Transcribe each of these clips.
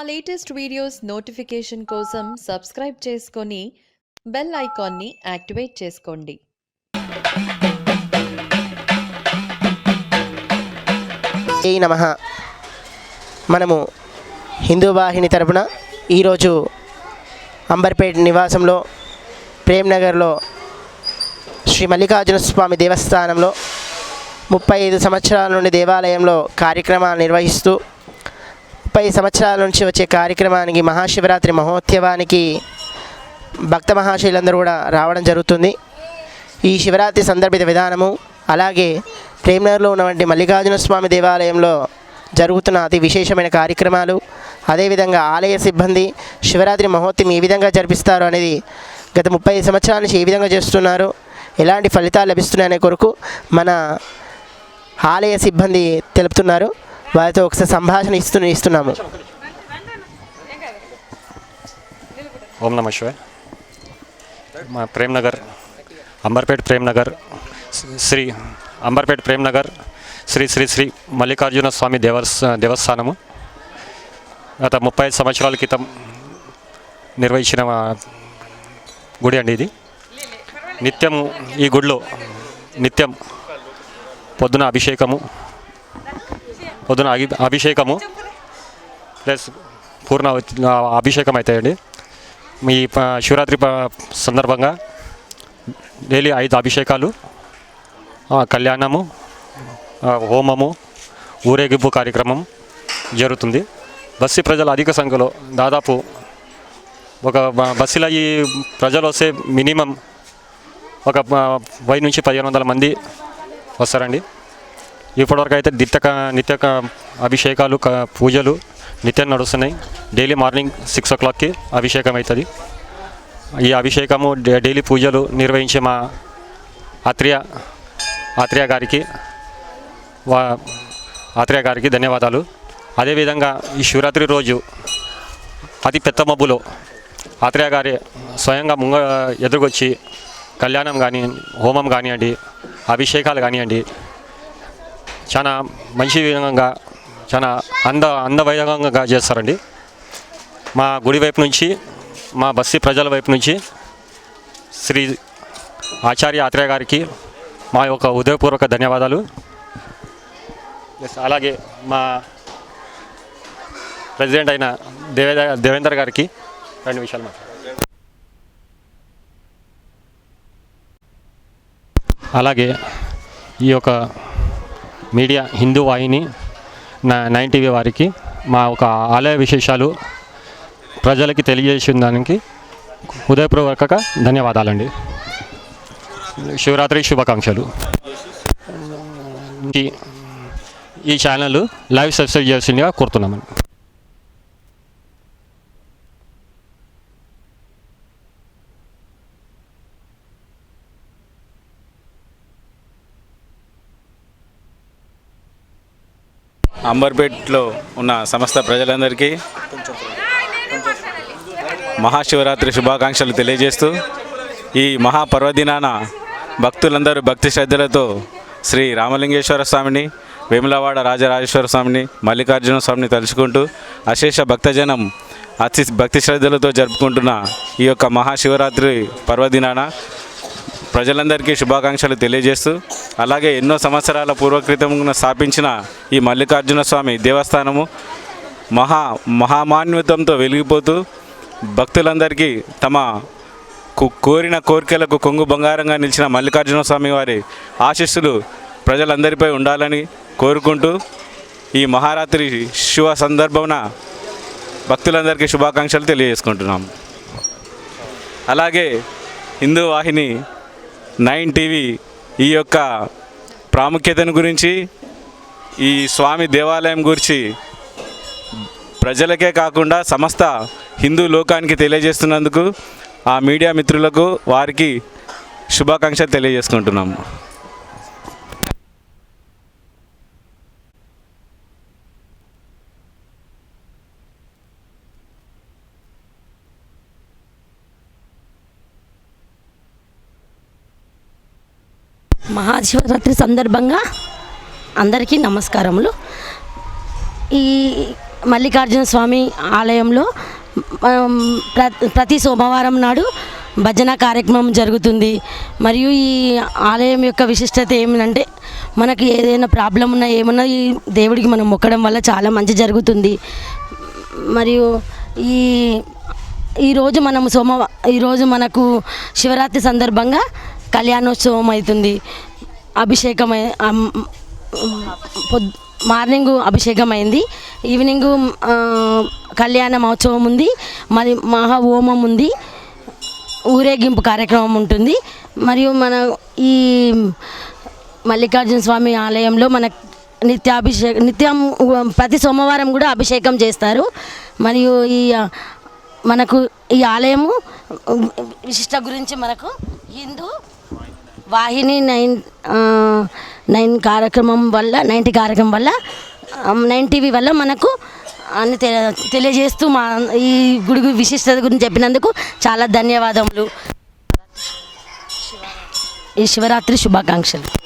మా latest videos notification కోసం subscribe చేసుకొని బెల్ ఐకాన్ని యాక్టివేట్ చేసుకోండి. జై నమ. మనము హిందూ వాహిని తరపున ఈరోజు అంబర్పేట్ నివాసంలో ప్రేమ్ నగర్లో శ్రీ మల్లికార్జున స్వామి దేవస్థానంలో ముప్పై ఐదు సంవత్సరాల నుండి దేవాలయంలో కార్యక్రమాలు నిర్వహిస్తూ ముప్పై సంవత్సరాల నుంచి వచ్చే కార్యక్రమానికి మహాశివరాత్రి మహోత్సవానికి భక్త మహాశైలందరూ కూడా రావడం జరుగుతుంది. ఈ శివరాత్రి సందర్భిత విధానము అలాగే ప్రేమ్నగర్లో ఉన్నటువంటి మల్లికార్జున స్వామి దేవాలయంలో జరుగుతున్న అతి విశేషమైన కార్యక్రమాలు అదేవిధంగా ఆలయ సిబ్బంది శివరాత్రి మహోత్సవం ఏ విధంగా జరిపిస్తారు అనేది గత ముప్పై సంవత్సరాల నుంచి ఏ విధంగా చేస్తున్నారు ఎలాంటి ఫలితాలు లభిస్తున్నాయనే కొరకు మన ఆలయ సిబ్బంది తెలుపుతున్నారు. వారితో ఒకసారి సంభాషణ ఇస్తు ఇస్తున్నాము. ఓం నమ శివాయ్. మా ప్రేమ్ నగర్ అంబర్పేట్ ప్రేమ్నగర్ శ్రీ అంబర్పేట్ ప్రేమ్నగర్ శ్రీ శ్రీ శ్రీ మల్లికార్జున స్వామి దేవస్ దేవస్థానము. గత ముప్పై ఐదు సంవత్సరాల క్రితం నిర్వహించిన గుడి అండి ఇది. నిత్యం ఈ గుడిలో నిత్యం పొద్దున అభిషేకము పొద్దున అభి- అభిషేకము. ప్లస్ పూర్ణ అభిషేకం అవుతాయండి మీ ప- శివరాత్రి సందర్భంగా డైలీ ఐదు అభిషేకాలు. కళ్యాణము హోమము ఊరేగింపు కార్యక్రమం జరుగుతుంది. బస్సు ప్రజలు అధిక సంఖ్యలో దాదాపు ఒక బస్సులో ఈ ప్రజలు వస్తే మినిమం ఒక ప- వెయ్యి నుంచి పదిహేను వందల మంది వస్తారండి. ఇప్పటివరకు అయితే నిత్య నిత్య అభిషేకాలు పూజలు నిత్యం నడుస్తున్నాయి. డైలీ మార్నింగ్ సిక్స్ ఓ క్లాక్కి అభిషేకం అవుతుంది. ఈ అభిషేకము డైలీ పూజలు నిర్వహించే మా ఆత్రేయ ఆత్రేయ గారికి వా ఆత్రేయ గారికి ధన్యవాదాలు. అదేవిధంగా ఈ శివరాత్రి రోజు అతి పెద్ద మబ్బులో ఆత్రేయ గారి స్వయంగా ముంగ ఎదురుకొచ్చి కళ్యాణం కానీ హోమం కానివ్వండి అభిషేకాలు కానివ్వండి చాలా మంచి విధంగా చాలా అంద అందవైభవంగా చేస్తారండి. మా గుడి వైపు నుంచి మా బస్సి ప్రజల వైపు నుంచి శ్రీ ఆచార్య ఆత్రేయ గారికి మా యొక్క ఉదయపూర్వక ధన్యవాదాలు. అలాగే మా ప్రెసిడెంట్ అయిన దేవేద దేవేందర్ గారికి రెండు విషయాలు మాట్లాడారు అలాగే ఈ యొక్క మీడియా హిందూ వాహిని నా నైన్ టీవీ వారికి మా ఒక ఆలయ విశేషాలు ప్రజలకి తెలియజేసిన దానికి హృదయపూర్వక ధన్యవాదాలండి. శివరాత్రి శుభాకాంక్షలు. ఈ- ఛానల్ లైవ్ సబ్స్క్రైబ్ చేసిందిగా కోరుతున్నామండి అంబర్పేట్లో ఉన్న సమస్త ప్రజలందరికీ మహాశివరాత్రి శుభాకాంక్షలు తెలియజేస్తూ ఈ మహాపర్వదినాన భక్తులందరూ భక్తి శ్రద్ధలతో శ్రీ రామలింగేశ్వర స్వామిని వేములవాడ రాజరాజేశ్వర స్వామిని మల్లికార్జున స్వామిని తలుచుకుంటూ అశేష భక్తజనం అతి భక్తి శ్రద్ధలతో జరుపుకుంటున్న ఈ యొక్క మహాశివరాత్రి పర్వదినాన ప్రజలందరికీ శుభాకాంక్షలు తెలియజేస్తూ అలాగే ఎన్నో సంవత్సరాల పూర్వక్రితం స్థాపించిన ఈ మల్లికార్జున స్వామి దేవస్థానము మహా మహామాన్వితంతో వెలిగిపోతూ భక్తులందరికీ తమ కు- కోరిన కోరికలకు కొంగు బంగారంగా నిలిచిన మల్లికార్జున స్వామి వారి ఆశీస్సులు ప్రజలందరిపై ఉండాలని కోరుకుంటూ ఈ మహారాత్రి శివ సందర్భమున భక్తులందరికీ శుభాకాంక్షలు తెలియజేసుకుంటున్నాం అలాగే హిందూ వాహిని నైన్ టీవీ ఈ యొక్క ప్రాముఖ్యతను గురించి ఈ స్వామి దేవాలయం గురించి ప్రజలకే కాకుండా సమస్త హిందూ లోకానికి తెలియజేస్తున్నందుకు ఆ మీడియా మిత్రులకు వారికి శుభాకాంక్షలు తెలియజేసుకుంటున్నాము. మహాశివరాత్రి సందర్భంగా అందరికీ నమస్కారములు. ఈ మల్లికార్జున స్వామి ఆలయంలో ప్ర- ప్రతి సోమవారం నాడు భజన కార్యక్రమం జరుగుతుంది. మరియు ఈ ఆలయం యొక్క విశిష్టత ఏమిటంటే మనకి ఏదైనా ప్రాబ్లం ఉన్నా ఏమన్నా ఈ దేవుడికి మనం మొక్కడం వల్ల చాలా మంచి జరుగుతుంది. మరియు ఈ ఈరోజు మనం సోమవ ఈరోజు మనకు శివరాత్రి సందర్భంగా కళ్యాణోత్సవం అవుతుంది. అభిషేకం మార్నింగ్ అభిషేకం అయింది ఈవినింగ్ కళ్యాణ మహోత్సవం ఉంది. మరి మహా హోమం ఉంది. ఊరేగింపు కార్యక్రమం ఉంటుంది. మరియు మన ఈ మల్లికార్జున స్వామి ఆలయంలో మన నిత్యాభిషేక నిత్యం ప్రతి సోమవారం కూడా అభిషేకం చేస్తారు. మరియు ఈ మనకు ఈ ఆలయము విశిష్ట గురించి మనకు హిందూ వాహిని నైన్ నైన్ కార్యక్రమం వల్ల నైన్టీ కార్యక్రమం వల్ల నైన్ టీవీ వల్ల మనకు అన్ని తె- తెలియజేస్తూ మా ఈ గుడి విశిష్టత గురించి చెప్పినందుకు చాలా ధన్యవాదములు. ఈ శివరాత్రి శుభాకాంక్షలు.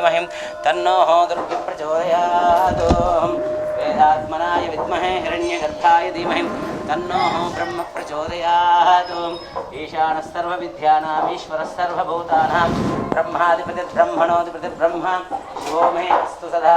కన్యాకుమారి ధీమహిం తన్నో దుర్గి ప్రచోదయాత్ వేదాత్మనాయ విద్మహే హిరణ్యగర్భాయ ధీమహిం తన్నో బ్రహ్మ ప్రచోదయాత్ ఈశానः సర్వవిద్యానామీశ్వరः సర్వభూతానాం బ్రహ్మాధిపతిర్బ్రహ్మణోధిపతిర్బ్రహ్మ శివో మే అస్తు సదా